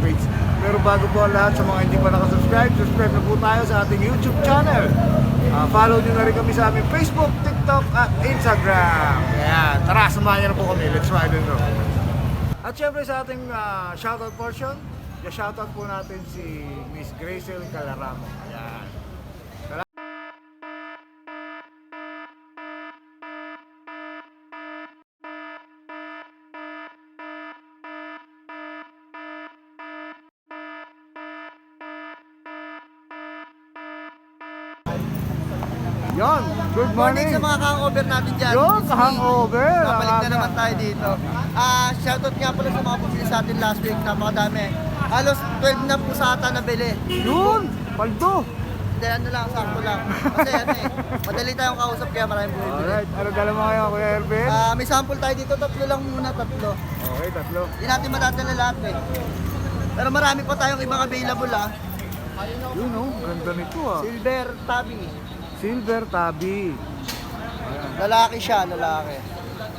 breeds. Pero bago po ang lahat sa mga hindi pa nakasubscribe, subscribe na po tayo sa ating YouTube channel. Ah, follow nyo na rin kami sa aming Facebook, TikTok at Instagram. Kaya tara, samahan nyo na po kami. Let's ride and roll. At syempre sa ating ah, shoutout portion, i-shoutout po natin si Miss Gracel Calaramo. Ayan. Yon, good Morning morning. sa mga hangover natin dyan. Me. hangover. Babalik na Aga. naman tayo dito. Ah, shoutout nga pala sa mga pumili sa atin last week. Napakadami. Halos 12 na po sa ata nabili. Yun, paldo. Hindi, ano lang, sakto lang. Kasi ano eh, madali tayong kausap kaya maraming bumibili. Alright, ano dala mo ngayon, Kuya Ervin? Ah, may sample tayo dito, tatlo lang muna, tatlo. Okay, tatlo. Hindi natin matatala lahat eh. Pero marami pa tayong ibang available ah. Yun oh, ganda nito ah. Silver Tabby. Silver Tabi. Lalaki siya, lalaki.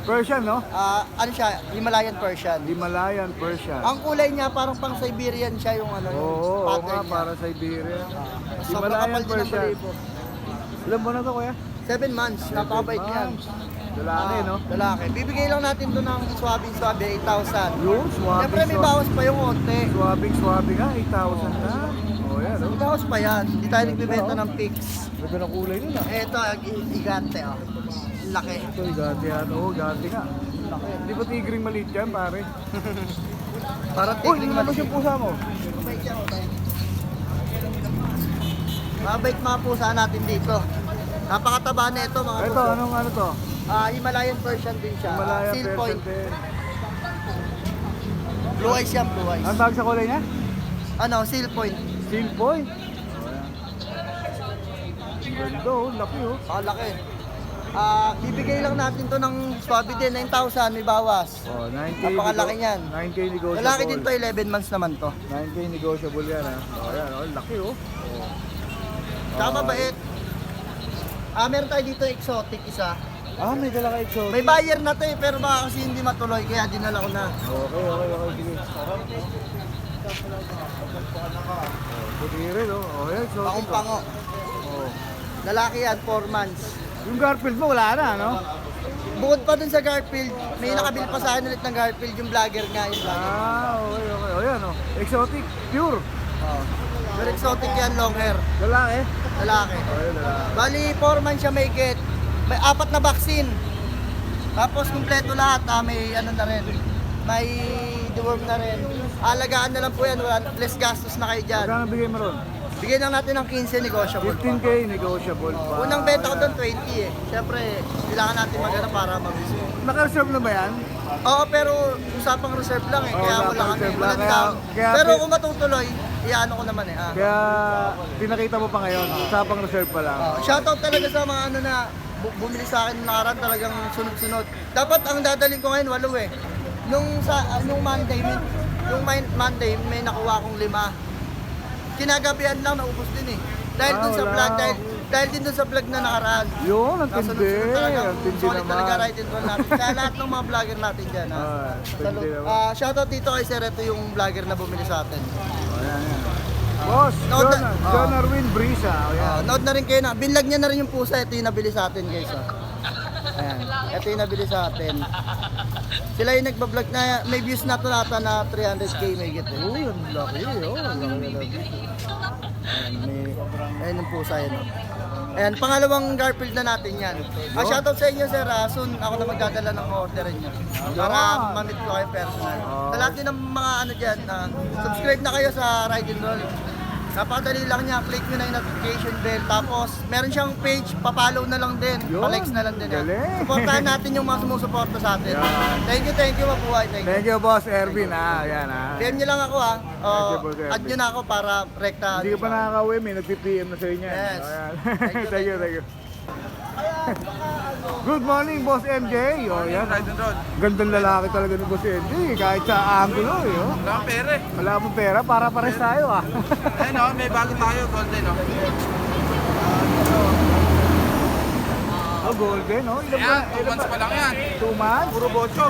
Persian, no? Ah, ano siya, Himalayan Persian. Himalayan Persian. Ang kulay niya parang pang Siberian siya yung ano, yung oo pattern nga, niya. para Siberia. Sobrang Himalayan kapal din ang Persian. balibo. Ilan mo na to, Kuya? Seven months, napakabait months. Lalaki, Ah, no? Lalaki. Bibigay lang natin to ng swabe swabe 8,000. Yun, swabe, Siyempre may swabe. bawas pa yung konti. Swabing, swabe nga, 8,000 na. Oh, yan, oh. bawas pa yan. Hindi tayo nagbibenta ng fix. Ganda ng kulay nila. Ito, ag- igante oh. Laki. Ito, gati yan. Oo, gati nga. Laki. Di ba tigring maliit yan, pare? Parang Uy, tigring ano maliit. yung pusa mo? Mabait siya, mabait. Mabait mga pusa natin dito. Napakataba na ito mga Ito, pusa. anong ano to? Ah, Himalayan version din siya. Himalayan Seal point. din. Blue eyes yan, blue eyes. Ang tawag sa kulay niya? Ano, seal point. Seal point. Ganda oh, laki oh. Ah, laki. Ah, bibigay lang natin to ng swabe din, 9,000, may bawas. Oh, 9K. Napakalaki nego- niyan. 9K negotiable. Lalaki din to, 11 months naman to. 9K negotiable yan ha. Oh, yan oh, laki oh. Tsaka mabait. Ah, meron tayo dito exotic isa. Ah, may dala ka exotic. May buyer na to eh, pero baka kasi hindi matuloy, kaya dinala ko na. Okay, okay, okay. Sige. Puti rin oh. Oh, yan, exotic. Pangong-pango. Oh. Lalaki yan, 4 months. Yung Garfield mo, wala na, no? Bukod pa dun sa Garfield, may nakabil pa sa akin ulit ng Garfield, yung vlogger nga, yung vlogger. Ah, okay, okay. Oh, yan oh. Exotic, pure. Oh. Pero exotic yan, long hair. Lalaki. Lalaki. Oh, lalaki. Bali, 4 months siya may get. May apat na vaccine. Tapos kumpleto lahat. Ah, may ano na rin. May deworm na rin. Alagaan na lang po yan. Wala, less gastos na kayo dyan. Magkano bigay mo ron? Bigyan lang natin ng 15 negotiable. 15K negotiable pa. Unang benta ko doon 20 eh. Siyempre, kailangan natin magana para mabisi. Naka-reserve na ba yan? Oo, pero usapang reserve lang eh. Oo, Kaya usapang wala kami. reserve lang. Walang Kaya- down. kaya- Pero kung matutuloy, iyaano ko naman eh. Ah. Kaya pinakita mo pa ngayon, usapang reserve pa lang. Oh, shoutout talaga sa mga ano na bu- bumili sa akin ng nakaraan talagang sunod-sunod. Dapat ang dadaling ko ngayon walo eh. Nung sa ah, nung Monday, may, nung Monday may nakuha akong lima. Kinagabihan lang naubos din eh. Dahil Ah, dun sa wala. vlog, dahil, dahil din dun sa vlog na nakaraan. Yun, ang tindi. Ang tindi solid talaga naman. ride and roll natin. Kaya lahat ng mga vlogger natin dyan ha. Ah, tindi naman. Ah, shoutout dito kay Sir, ito yung vlogger na bumili sa atin. Oh, yan, yan. Boss, No, John, da- John ah. Arwin Brisa. Oh, yan. Uh, note na rin kayo na, binlag niya na rin yung pusa, ito yung nabili sa atin guys. Oh. Ayan, ito yung nabili sa atin. Sila yung nagbablog na, may views na to nata na 300k may get. Eh. Uy, ang laki. Oh, ang laki na. Ayan, may, ayan yung pusa yun. Oh. Ayan, pangalawang Garfield na natin yan. Ah, shoutout sa inyo sir, ah, soon ako na magdadala ng order niyo. Para mamit ko kayo personal. Sa lahat din ng mga ano dyan, ah, subscribe na kayo sa Ride and Roll. Napakadali lang niya, click nyo na yung notification bell. Tapos, meron siyang page, papollow na lang din. Yun, Pa-likes na lang din. yan. galing. Supportahan natin yung mga sumusuporta sa atin. Yeah. Thank you, thank you, mabuhay. Thank you. Thank you, Boss Ervin. Ah, yan ah. PM nyo lang ako ha. Thank Oh, you, Boss add nyo na ako para rekta. Hindi ka pa nakaka-uwi, may nag-PM na sa inyo. yan. Yes. Oh, yan. Thank you, thank you, thank you. Kaya, baka ano, Good morning, Boss MJ. Oh, yan. Ride and roll. Gandang lalaki talaga ni Boss MJ. Kahit sa angulo, eh. Oh. Wala kang pere. Wala mo pera, para pares tayo ah. Ayun o, may bago tayo, golden o. oh, golden, oh. Ilan ba? Ayan, 2 Ilan months ba? pa lang yan. Two months? Puro bocho.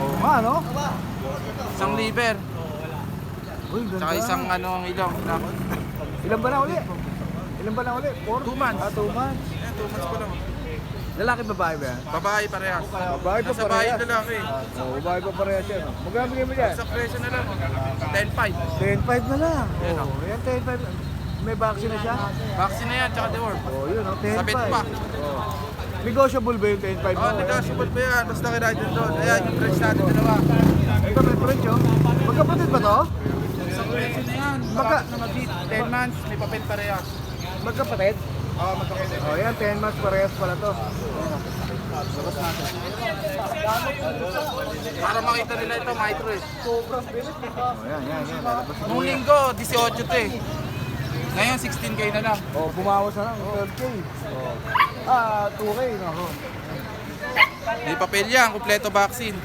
Oo nga, no? Isang liver. Uy, ganda. Tsaka isang ano ilong. Ilan ba na uli? Ilan ba na uli? Four? Two months. Ah, two months. Ayan, 2 months pa lang. Lalaki babae ba yan? Babae parehas. Babae pa Nasa bahay parehas. lalaki. Oo, oh, babae pa parehas yan. oh. Magkano bigay mo dyan? Sa presyo na lang. 10.5. 10.5 na lang. Yan, Oo, oh. yan 10.5. May vaccine na siya? Vaccine na yan, tsaka deworm. Oo, yun, oh, 10.5. Sabit pa. Oo. Negotiable ba yung 10.5 mo? Oh, negotiable pa yan. Basta kay and roll. Ayan, yung price natin dalawa. Ito, may French, oh. Magkapatid ba to? Isang presyo na yan. Baka- Baka na mag-hit. 10 months, may papel parehas. Magkapatid? Oo, magkakita. Oh, yan, 10 months parehas pala to. Para makita nila ito, micro eh. Oh, yan, yan, yan. Lalabas Nung yan. linggo, 18 to eh. Ngayon, 16k na lang. Oh, bumawas na lang, 12K. Oh. Ah, 2K, no? May papel yan, kumpleto vaccine.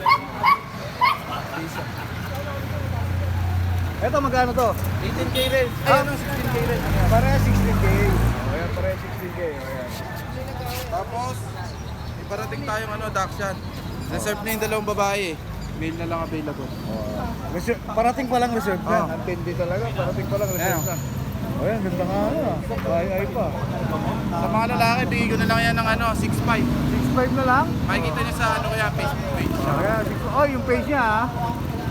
Ito, magkano to? 18k rin. Ay, Ah. ano, 16k rin. Pareha 16K. Oh, yan, pareha 16K. Oh, yan. Tapos, may parating tayong ano, Dakshan. Reserve na yung dalawang babae. Male na lang available. Oh. Reserve, parating pa lang reserve na. Oh. Ang tindi talaga, parating pa lang reserve na. Oh, yan, ganda nga ano. ah. Ay, ay pa. Sa mga lalaki, bigay ko na lang yan ng ano, 6.5. 6.5 na lang. Makikita niyo sa ano kaya, Facebook page. Kaya, oh, yung page niya ah.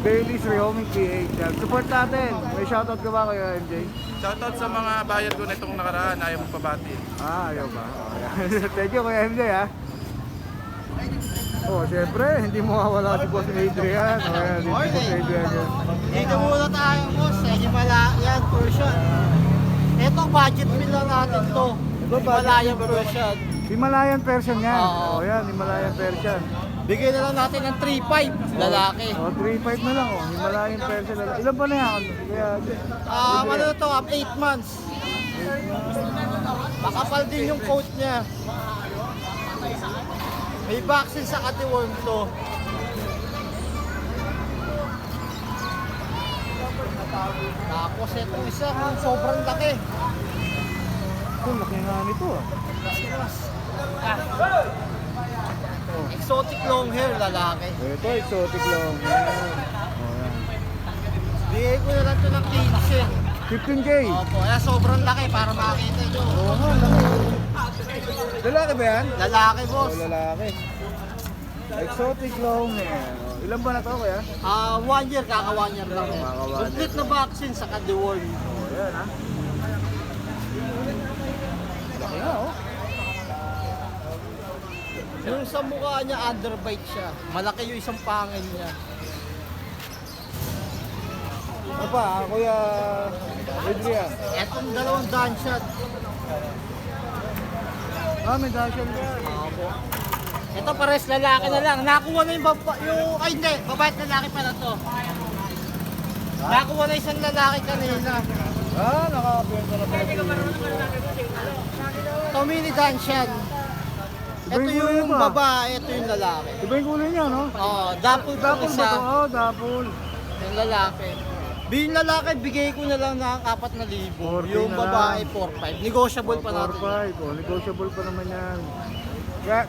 Bailey's Rehoming PH. Support natin. May shoutout ka ba kayo, MJ? Shoutout sa mga bayad ko na itong nakaraan, ayaw mo pabati. Ah, ayaw ba? Oh, yan. Thank you, Kuya MJ, ha? Oh, syempre, hindi mo mawala si Boss Adrian. Oh, yan, si Boss Adrian yan. Dito muna tayo, boss. Eh, Himalayan version. Ito, budget meal lang natin to. Himalayan version. Himalayan Persian yan. Oo. Oh, yan, Himalayan Persian. Bigay na lang natin ng 3.5 lalaki. Oh, 3.5 na lang, oh. Himalayan Persian na lang. Ilan ba na yan? Kaya, Ah, ano na to, um, 8 months. Makapal din yung coat niya. May vaccine sa katiworm to. Tapos ito isa, sobrang laki. Ito, laki nga nito, ah. Exotic long hair lalaki. Ito, exotic. Oh, yan. Bigay ko na lang to ng 15. 15K. Opo, kaya sobrang laki para makita nyo. Oo nga, laki. Lalaki ba yan? Lalaki boss. lalaki. Exotic long hair. Ilan ba na to, kuya? Ah, one year, kaka one year lang. Complete na vaccine sa katiworm. Oh, yan, ha? Laki nga, oh. Yung sa mukha niya, underbite siya. Malaki yung isang pangil niya. Ano pa, ah, kuya Adrian? Etong dalawang gunshot. Ah, may ka. Opo. Ito pares lalaki na lang. Nakuha na yung baba, yung, ay hindi, babae lalaki pala to. Nakuha na isang lalaki kanina. Ah, nakakapenta na pala. Tomini Danshan. Ito yung babae, ito yung lalaki. Iba yung kulay niya, no? Oo, dapol po Dapol ba to? Oh, dapol. Yung lalaki. Yung lalaki, bigay ko na lang ng 4,000. 40 Yung babae, lang. 4,500. Negotiable pa natin. 4-5. Oh, negotiable pa naman yan.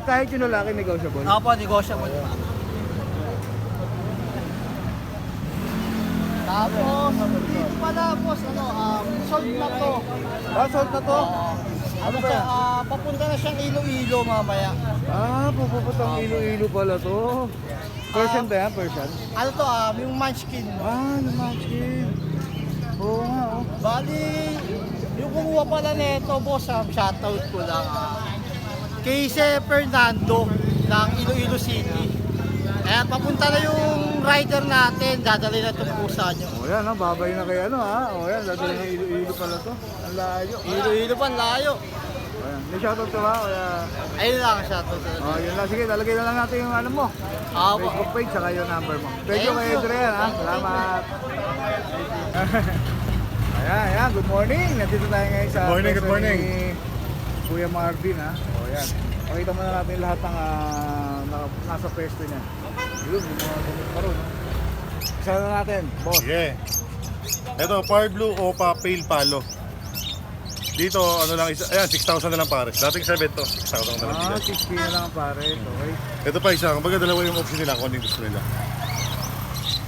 Kahit yung lalaki, negotiable. Opo, negotiable pa. Tapos, dito pala, boss, ano, um, sold na to. Ah, sold na to? Ano siya, ah, papunta na siyang Iloilo mamaya. Ah, pupuputang ilo-ilo pala to. Persian ba yan? Persian? Ano to, um, yung munchkin. Ah, yung munchkin. Oo nga, oh. Bali, yung kumuha pala nito, boss, um, shoutout ko lang. ah, kay Fernando ng Iloilo City. Ayan, papunta na yung rider natin, dadali na itong pusa nyo. O yan, oh, babay na kay ano ha. O yan, dadali ng ilo-ilo pala to. Ang layo. Iloilo pa, ang layo. O yan, may shoutout ka ba? Kaya, Ayun lang, shoutout na o yun lang. Sige, talagay na lang natin yung ano mo. Apo. Facebook page, saka yung number mo. Thank you kay. Adrian ha. Salamat. ayan, ayan. Good morning. Nandito tayo ngayon sa Good morning, good morning. ni Kuya Marvin ha. O yan. Pakita muna natin lahat ng ah, na- nasa pwesto niya. Yun, yung mga gamit pa ron. Isa na natin, boss. Sige. Ito, Power Blue Opa Pale Palo. Dito, ano lang, isa, ayan, 6,000 na lang pares. Dating 7 to, 6,000 na lang Ah, bigay. 60 na lang pare. Okay. Ito pa isa, kumbaga dalawa yung option nila kung ano yung gusto nila.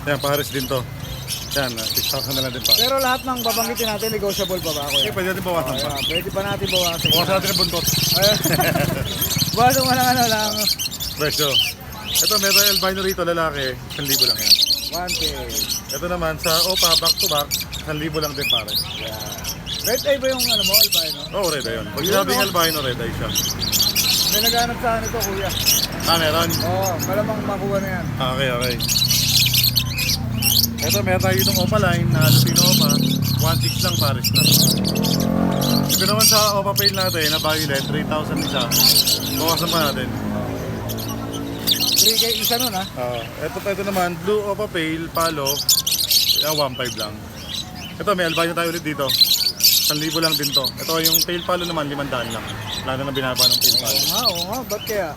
Ayan, pares din to. Ayan, ah, 6,000 na lang din pares. Pero lahat ng babanggitin natin, negotiable pa ba ako Okay, pwede natin bawasan pa. Ayan, pwede pa natin bawasan. Bawasan natin ang buntot. Bawasan mo lang ano lang. Presyo. Ito, meron albino rito, lalaki, 1,000 lang yan. 1K. Ito naman, sa Opa, back to back, 1,000 lang din pares. Red eye ba yung ano mo, albino? Oo, oh, red eye yun. Pag sinabing no? albino, red eye siya. May naghanap sa ano to, kuya. Ah, meron? Oo, oh, malamang makuha na yan. Okay, okay. Ito, meron tayo itong Opaline na Lutino Opa. 1.6 lang pares na. Ito naman sa Opa Pale natin na violet, 3,000 isa. Bawasan pa natin. 3K isa nun ha. Ah, ito pa ito naman, Blue Opa Pale, Palo, ah, 1.5 lang. Ito, may albino tayo ulit dito. 1,000 lang din to. Ito, yung tail palo naman, 500 lang. Wala na binaba ng tail Oo palo. nga, oo nga. Ba't kaya?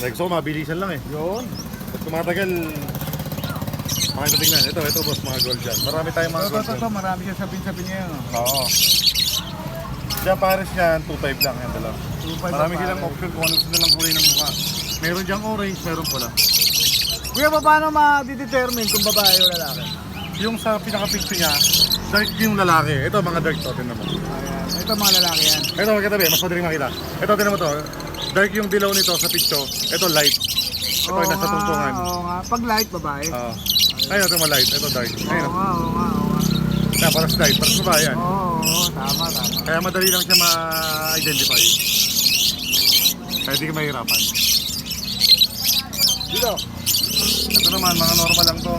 Like, so, mabilisan lang eh. Yun. Pag tumatagal, pakita tingnan. Ito, ito boss, mga gold dyan. Marami tayong mga gold dyan. ito. Marami siya sabihin-sabihin niya yun. oh. Oo. Diyan pares niyan, 2.5 lang yan dalawa. 2.5 Marami ang silang option kung ano gusto nilang kulay ng mukha. Meron diyang orange, meron pula. Kuya, pa, paano ma-determine kung babae o lalaki? Yung sa pinaka-picture niya, dark yung lalaki. Ito mga dark to, tinan mo. Ayan. Ito mga lalaki yan. Ito magkatabi, mas madaling makita. Ito, tinan mo to. Dark yung dilaw nito sa picture. Ito light. Ito ay nasa nga, tungtungan. Oo nga. Pag light, babae. Oo. Ayun, ito light. Ito dark. Oo Ayun. nga, oo nga, oo nga. Kaya paras light, paras babae yan. Oo, oo, tama, tama. Kaya madali lang siya ma-identify. Kaya di ka mahirapan. Dito. Ito naman, mga normal lang to.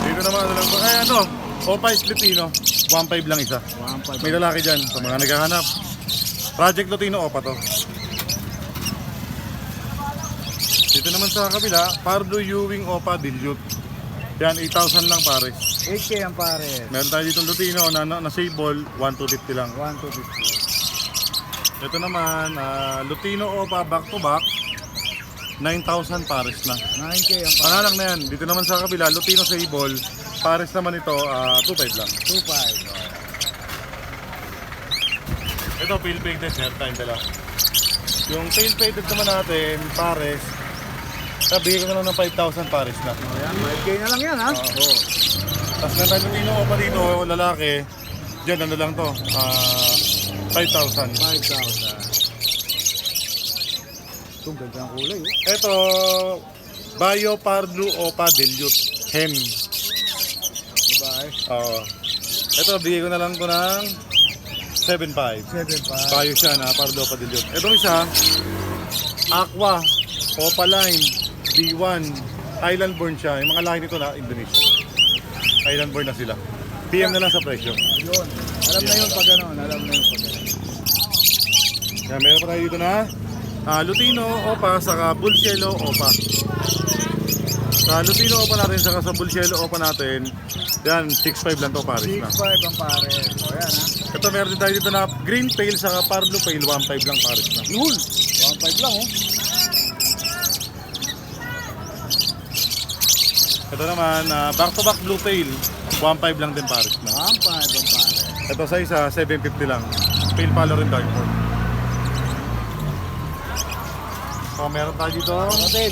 Dito naman, ano lang to. Eh, ano? Opa Splitino. 1.5 lang isa. 1.5. May lalaki dyan sa mga naghahanap. Project Lutino Opa to. Dito naman sa kabila, Pardo Ewing Opa Dilute. Yan, 8,000 lang pares. 8K ang pare. Meron tayo dito Lutino na, na, na sable, 1,250 lang. 1, 2, 50. Ito naman, ah, Lutino Opa back to back, 9,000 pares na. 9K ang pare. Panalang na yan. Dito naman sa kabila, Lutino Sable, pares naman ito, ah, 2.5 lang. 2.5. Ito, pale painted, hair time dala. Yung tail painted naman natin, pares, sabi ko na lang ng 5,000 pares na. Ayan, 5K na lang yan ha. Oo. Tapos meron tayo Lutino Opa dito, lalaki, dyan ano lang to, ah, 5,000. 5,000. Itong ganda ang kulay oh. Ito, Bio Pardo Opa Dilute, Hem. Babae. Oo. Ito, bigay ko na lang ko ng 7.5. 7.5. Tayo siya na Pardo Opa Dilute. Itong isa, Aqua, Opaline, B1, Island born siya. Yung mga lahi nito na Indonesia. Island born na sila. PM na lang sa presyo. Yun. Alam na yun pag ano. Alam na yun pag ano. Kaya meron pa tayo dito na ah, Lutino, Opa, saka Bulcielo, Opa. Sa Lutino, Opa natin, saka sa Bulcielo, Opa natin, yan, 6.5 lang to pares na. 6.5 ang pare. O yan ha. Ito meron din tayo dito na Green Pale, saka Pardo Pale, 1.5 lang pares na. Yun. 1.5 lang oh. Ito naman, ah, back-to-back Blue Pale, 1.5 lang din pares na. 1.5 ang pare. Ito sa isa, 750 lang. Pale palo rin dark form. So, meron tayo dito, Hotel.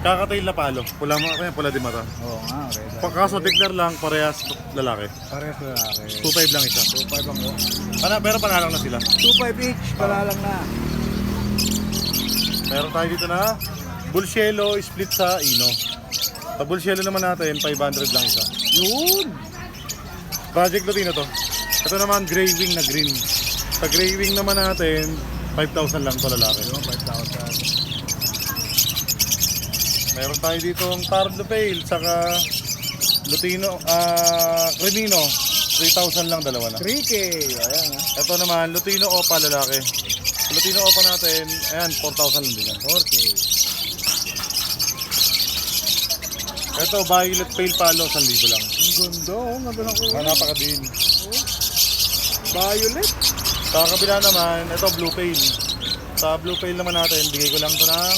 kakatail na palo. Pula, mo- pula di mata. Oo nga. Red. Pagkaso, declare lang, parehas lalaki. Pares lalaki. 2.5 lang isa. 2.5 ang oh. Ano, pero panalang na sila. 2.5 each. Pala lang na. Meron tayo dito na Bulcielo split sa Ino. Sa Bulcielo naman natin, 500 lang isa. Yun. Project Lutino to. Ito naman, gray wing na green. Sa gray wing naman natin, 5,000 lang to lalaki. Yun, 5,000. Meron tayo dito ang Pardo Pale, saka Lutino, ah, Cremino. 3,000 lang dalawa na. 3K. Ayan ha. Ito naman, Lutino Opa lalaki. Lutino Opa natin, ayan, 4,000 lang din yan. 4K. Ito, Violet Pale Palo, 1,000 lang. Ang ganda oh. Ganda ng kulay. Ah, napakadin. Violet. Sa kabila naman, ito Blue Pale. Sa blue pail naman natin, bigay ko lang ito ng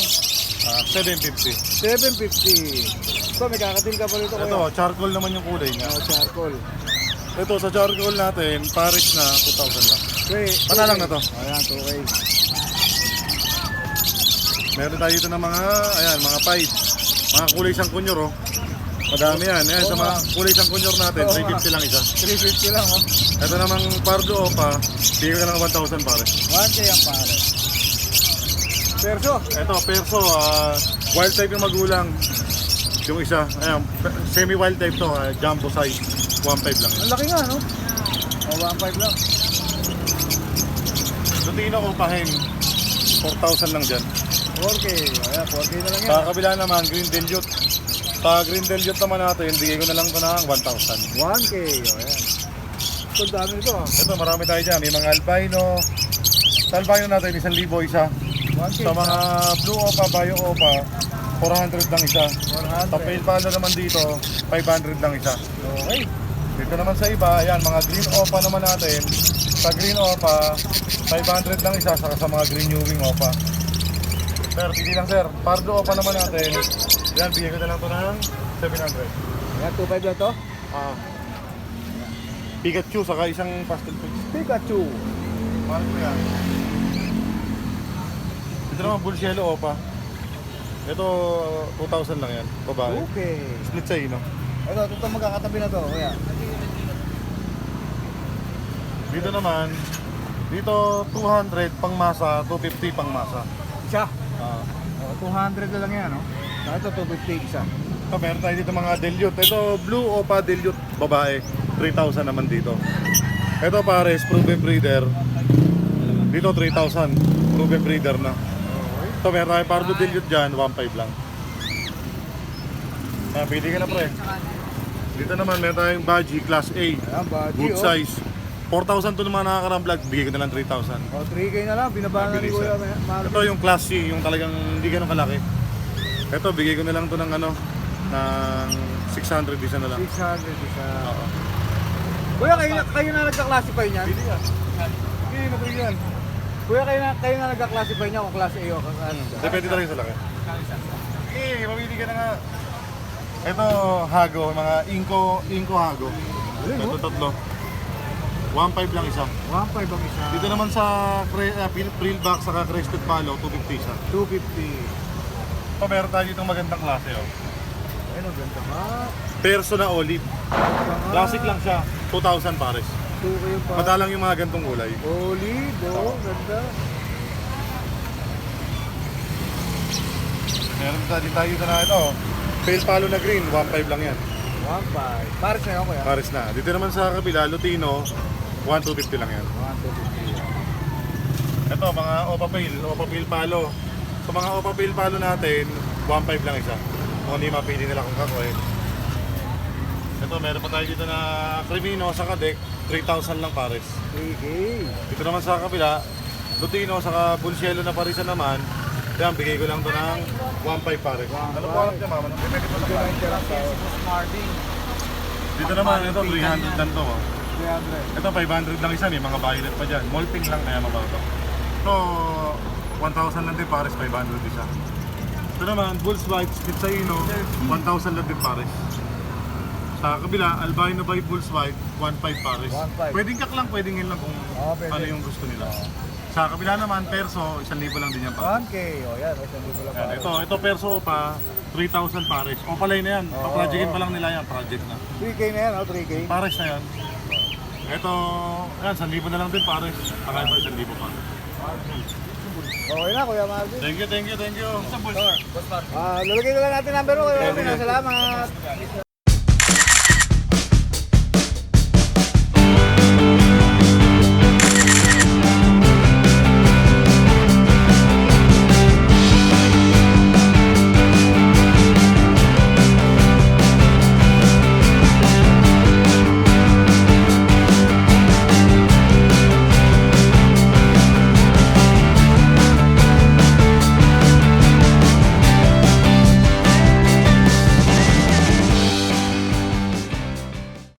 ah, 750. 750. Ito, may kakatil ka pa rito kuya. Ito, charcoal naman yung kulay niya. Oh, charcoal. Ito, sa charcoal natin, Paris na 2,000 lang. Okay. Panalang na to. Ayan, 2K. Meron tayo dito ng mga, ayan, mga pipe. Mga kulay isang kunyor, oh. Madami yan. Ayan, sa mga kulay isang kunyor natin, Oo, 350 lang isa. 350 lang, oh. Ito namang Pardo Opa, bigay ko lang ng 1,000 pare. 1K ang pare. Perso. Ito, perso, ah, wild type yung magulang. Yung isa, ayan, semi-wild type to, ah, jumbo size. 1.5 lang. Ang laki nga, no? Oh, 1.5 lang. Lutino ko pahin, 4,000 lang dyan. 4K. Ayan, 4K na lang yan. Sa kabila naman, Green Dilute. Sa Green Dilute naman natin, bigay ko na lang ito ng 1,000. 1K. Oh, ayan. Ito, dami nito, ah. Ito, marami tayo dyan. May mga albino. Sa albino natin, 1,000 isa. 1K. Sa mga blue opa, bio opa, 400 lang isa. 400. Sa pale palo naman dito, 500 lang isa. Okay. Dito naman sa iba, ayan, mga green opa naman natin. Sa green opa, 500 lang isa, saka sa mga green Ewing opa. Sir, pili lang sir. Pardo opa naman natin. Yan, bigyan ko na lang to ng 700. Ayan, 2.5 lang to. Ah. Pikachu, saka isang pastel fix. Pikachu. Mahal ko yan. Ito naman, bull yellow opa. Ito, 2,000 lang yan, babae. Okay. Split sa ino. Ito, ito, magkakatabi na to, kuya. Dito naman, dito 200 pang masa, 250 pang masa. Isa. Ah. Oh, 200 na lang yan, no? Saka ito, 250 isa. Ito, meron tayo dito mga dilute. Ito, blue opa dilute, babae. 3,000 naman dito. Ito pares, proven breeder. Dito 3,000, proven breeder na. Ito, meron tayo pardo dilute dyan, 1,500 lang. Ah, pili ka na pre. Dito naman, meron tayong Baji, class A. Ayan, Good oh. size. 4,000 to naman nakakaramblog, bigay ko na lang 3,000. Oh, 3K na lang, binaba na ni Mabilis, Kuya ah. Marvin. Ito yung class C, yung talagang hindi ganun kalaki. Ito, bigay ko na lang to ng ano, ng 600 isa na lang. 600 isa. Oo. Kuya, kayo, na- kayo na nagka-classify niyan? Pili ka. Hindi, mabili yan. Kuya, kayo na, kayo na nagka-classify niya kung class A o kung ano. Depende talaga sa laki. Eh, mamili ka na nga. Ito, hago, mga inko, inko hago. Ito oh. tatlo. 1.5 lang isa. 1.5 ang isa. Dito naman sa cre, uh, prill box saka crested palo, 250 isa. 250. Ito, meron tayo ditong magandang klase. Oh. Ayun, ang ganda nga. Perso na olive. Nga. Classic lang siya. 2,000 pares. 2K yung pa. Madalang yung mga gantong kulay. Olive, oh, ganda. Meron tayo din tayo dito na ito. Pale palo na green, 1.5 lang yan. 1.5. Pares na yun, kuya. Pares na. Dito naman sa kabila, Lutino, 1,250 lang yan. 1, 2, 3. Ito, mga Opa Pale, Opa Pale palo. Sa mga Opa Pale palo natin, 1.5 lang isa. Hindi mapili nila kung kakoy. Ito, meron pa tayo dito na Cremino sa Kadek, 3,000 lang pares. 3K. Dito naman sa kabila, Lutino, saka Bulcielo na parisan naman. Yan, bigay ko lang to ng 1.5 pares. Ano po alam niya, mama? Nang pwede pa sa. Dito naman, ito, 300 lang. Oh. 300. Ito 500 lang isa, may mga violet pa dyan. Molting lang kaya mababa to. Ito 1,000 lang din pares, 500 isa. Ito naman, Bulls White, Split sa Ino, 1,000 lang din pares. Sa kabila, Albino by Bulls White, 1,500 pares. 1,500. Pwedeng kak lang, pwedeng yun lang kung Oo, pwede. ano yung gusto nila. Sa kabila naman, perso, 1,000 lang din yan pares. 1K. O yan, isang libo lang Yan, ito, ito perso pa, 3,000 pares. O palay na yan, Oo. pa-projectin pa lang nila yan, project na. 3K na yan, oh, 3K. Pares na yan. Ito, yan, 1,000 na lang din pares. Pakaya pa 1,000 pa. Okay na, Kuya Marvin. Thank you, thank you, thank you. Ah, lalagay na lang natin number mo, Kuya Marvin. Salamat.